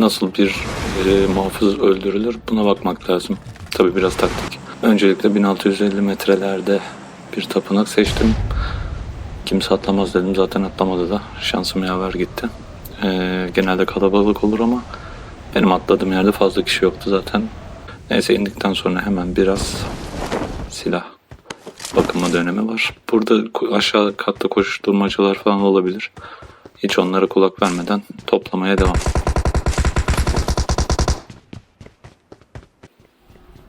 nasıl bir e, muhafız öldürülür buna bakmak lazım. Tabi biraz taktik. Öncelikle 1650 metrelerde bir tapınak seçtim. Kimse atlamaz dedim zaten atlamadı da şansım yaver gitti. E, genelde kalabalık olur ama benim atladığım yerde fazla kişi yoktu zaten. Neyse indikten sonra hemen biraz silah bakımı dönemi var. Burada aşağı katta koşuşturmacalar falan olabilir. Hiç onlara kulak vermeden toplamaya devam.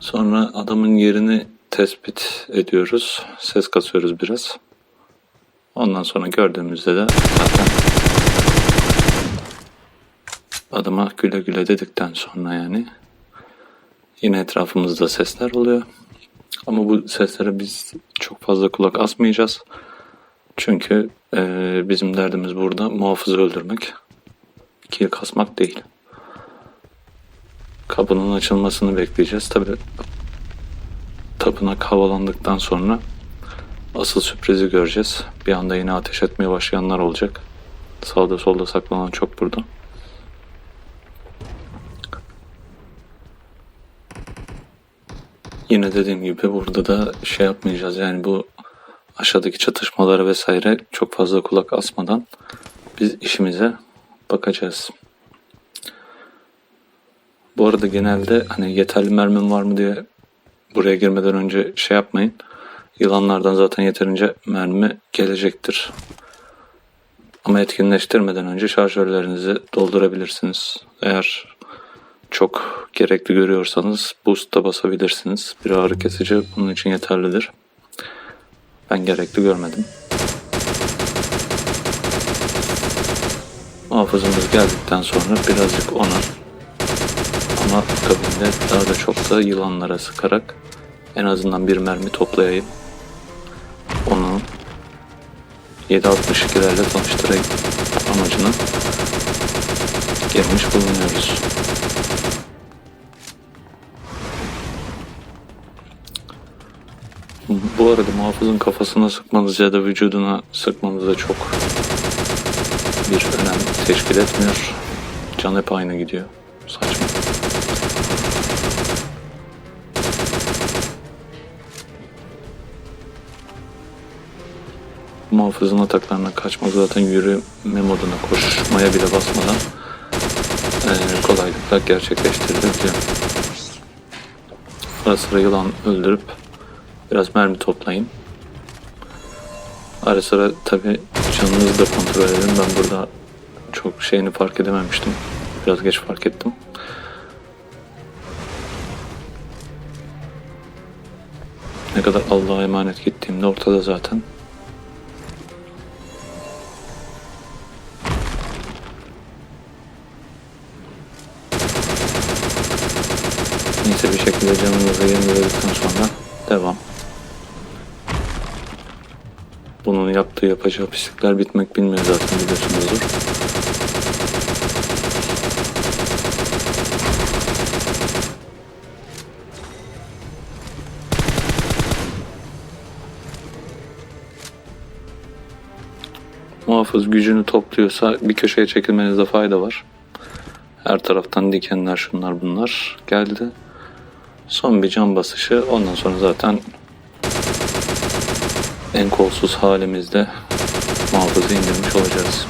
Sonra adamın yerini tespit ediyoruz. Ses kasıyoruz biraz. Ondan sonra gördüğümüzde de zaten adama güle güle dedikten sonra yani yine etrafımızda sesler oluyor. Ama bu seslere biz çok fazla kulak asmayacağız. Çünkü eee, bizim derdimiz burada muhafızı öldürmek. Kill kasmak değil. Kapının açılmasını bekleyeceğiz. Tabi tapınak havalandıktan sonra asıl sürprizi göreceğiz. Bir anda yine ateş etmeye başlayanlar olacak. Sağda solda saklanan çok burada. Yine dediğim gibi burada da şey yapmayacağız yani bu aşağıdaki çatışmalara vesaire çok fazla kulak asmadan biz işimize bakacağız. Bu arada genelde hani yeterli mermim var mı diye buraya girmeden önce şey yapmayın. Yılanlardan zaten yeterince mermi gelecektir. Ama etkinleştirmeden önce şarjörlerinizi doldurabilirsiniz. Eğer çok gerekli görüyorsanız boost da basabilirsiniz. Bir ağrı kesici bunun için yeterlidir. Ben gerekli görmedim. Muhafızımız geldikten sonra birazcık ona ama akabinde daha da çok da yılanlara sıkarak en azından bir mermi toplayayım. Onu 7.62'lerle tanıştırayım amacına gelmiş bulunuyoruz. Bu arada muhafızın kafasına sıkmanız ya da vücuduna sıkmanız da çok bir önem teşkil etmiyor. Can hep aynı gidiyor. Saçma. Muhafızın ataklarına kaçmak zaten yürüme moduna koşmaya bile basmadan eee, kolaylıkla gerçekleştirilebiliyor. Ara sıra yılan öldürüp biraz mermi toplayın. Ara sıra tabi canınızı da kontrol edin. Ben burada çok şeyini fark edememiştim. Biraz geç fark ettim. Ne kadar Allah'a emanet gittiğimde ortada zaten. Neyse bir şekilde canınızı yeniledikten sonra devam. Bunun yaptığı yapacağı pislikler bitmek bilmiyor zaten biliyorsunuzdur. Muhafız gücünü topluyorsa bir köşeye çekilmenizde fayda var. Her taraftan dikenler şunlar bunlar geldi. Son bir can basışı ondan sonra zaten en kolsuz halimizde muhafızı indirmiş olacağız.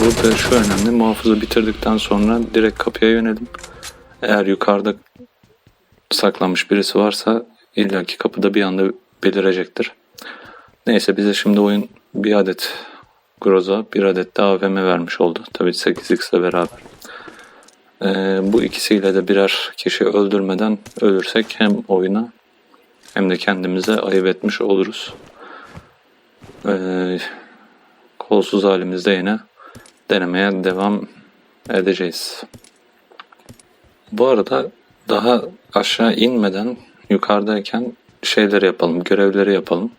Burada şu önemli muhafızı bitirdikten sonra direkt kapıya yönelim. Eğer yukarıda saklanmış birisi varsa illaki kapıda bir anda belirecektir. Neyse bize şimdi oyun bir adet Groza, bir adet de AVM vermiş oldu. Tabii 8x ile beraber. Ee, bu ikisiyle de birer kişi öldürmeden ölürsek hem oyuna hem de kendimize ayıp etmiş oluruz. Ee, kolsuz halimizde yine denemeye devam edeceğiz. Bu arada daha aşağı inmeden yukarıdayken şeyleri yapalım, görevleri yapalım.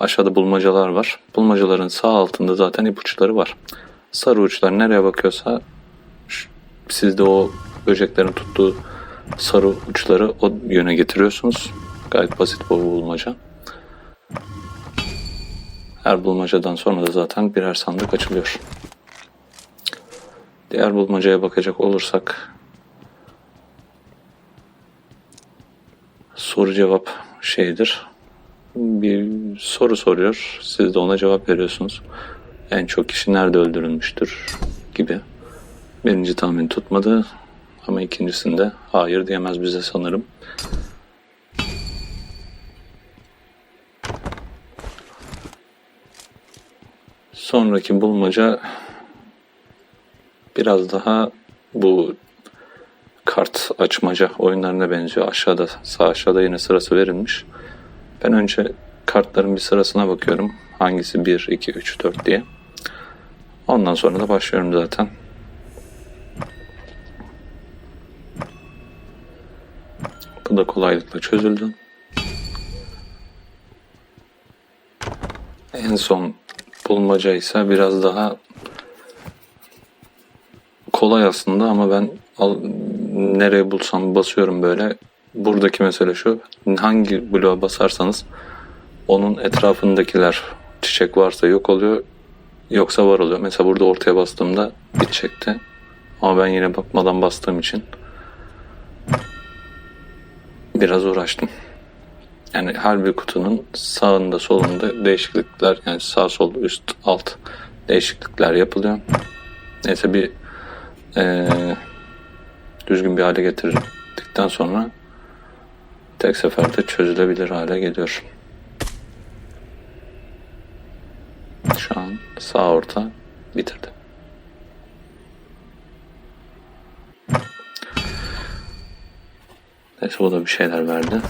Aşağıda bulmacalar var. Bulmacaların sağ altında zaten ipuçları var. Sarı uçlar nereye bakıyorsa ş- siz de o böceklerin tuttuğu sarı uçları o yöne getiriyorsunuz. Gayet basit bu bulmaca. Her bulmacadan sonra da zaten birer sandık açılıyor. Diğer bulmacaya bakacak olursak soru cevap şeydir. Bir soru soruyor. Siz de ona cevap veriyorsunuz. En çok kişi nerede öldürülmüştür gibi. Birinci tahmin tutmadı. Ama ikincisinde hayır diyemez bize sanırım. Sonraki bulmaca biraz daha bu kart açmaca oyunlarına benziyor. Aşağıda sağ aşağıda yine sırası verilmiş. Ben önce kartların bir sırasına bakıyorum. Hangisi 1, 2, 3, 4 diye. Ondan sonra da başlıyorum zaten. Bu da kolaylıkla çözüldü. En son bulmaca ise biraz daha kolay aslında ama ben al, nereye bulsam basıyorum böyle. Buradaki mesele şu. Hangi bloğa basarsanız onun etrafındakiler çiçek varsa yok oluyor. Yoksa var oluyor. Mesela burada ortaya bastığımda bitecekti. Ama ben yine bakmadan bastığım için biraz uğraştım. Yani her bir kutunun sağında solunda değişiklikler yani sağ sol üst alt değişiklikler yapılıyor. Neyse bir eee, düzgün bir hale getirdikten sonra tek seferde çözülebilir hale geliyor. Şu an sağ orta bitirdi. Neyse bu da bir şeyler verdi.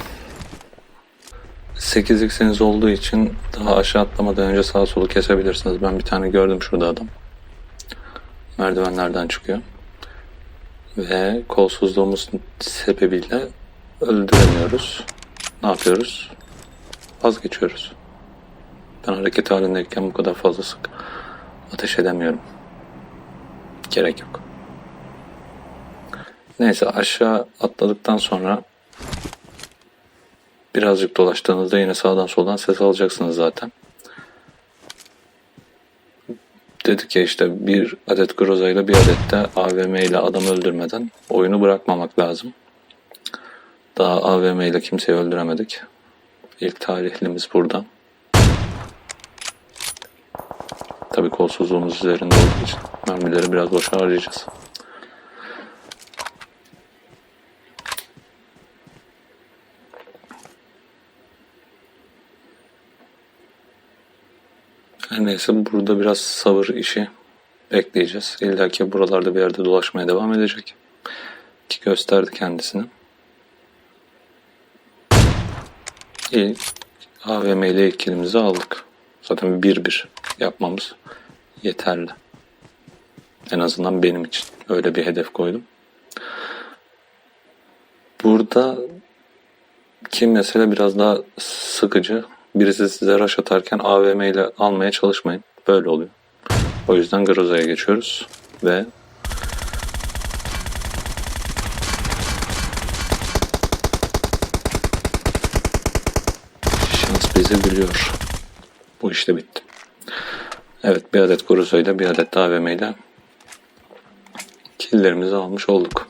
8x'iniz olduğu için daha aşağı atlamadan önce sağ solu kesebilirsiniz. Ben bir tane gördüm şurada adam. Merdivenlerden çıkıyor. Ve kolsuzluğumuz sebebiyle öldüremiyoruz. Ne yapıyoruz? Vazgeçiyoruz. Ben hareket halindeyken bu kadar fazla sık ateş edemiyorum. Gerek yok. Neyse aşağı atladıktan sonra birazcık dolaştığınızda yine sağdan soldan ses alacaksınız zaten. Dedik ya işte bir adet groza ile bir adet de AVM ile adam öldürmeden oyunu bırakmamak lazım. Daha AVM ile kimseyi öldüremedik. İlk tarihlimiz burada. Tabii kolsuzluğumuz üzerinde olduğu için mermileri biraz boşa harcayacağız. Her neyse burada biraz sabır işi bekleyeceğiz. İlla ki buralarda bir yerde dolaşmaya devam edecek. Ki gösterdi kendisini. İlk AVM ile ilk kilimizi aldık. Zaten bir bir yapmamız yeterli. En azından benim için. Öyle bir hedef koydum. Burada ki mesele biraz daha sıkıcı. Birisi size rush atarken AVM ile almaya çalışmayın. Böyle oluyor. O yüzden Groza'ya geçiyoruz. Ve bizi. Bu işte bitti. Evet bir adet Groza ile bir adet de AVM ile killlerimizi almış olduk.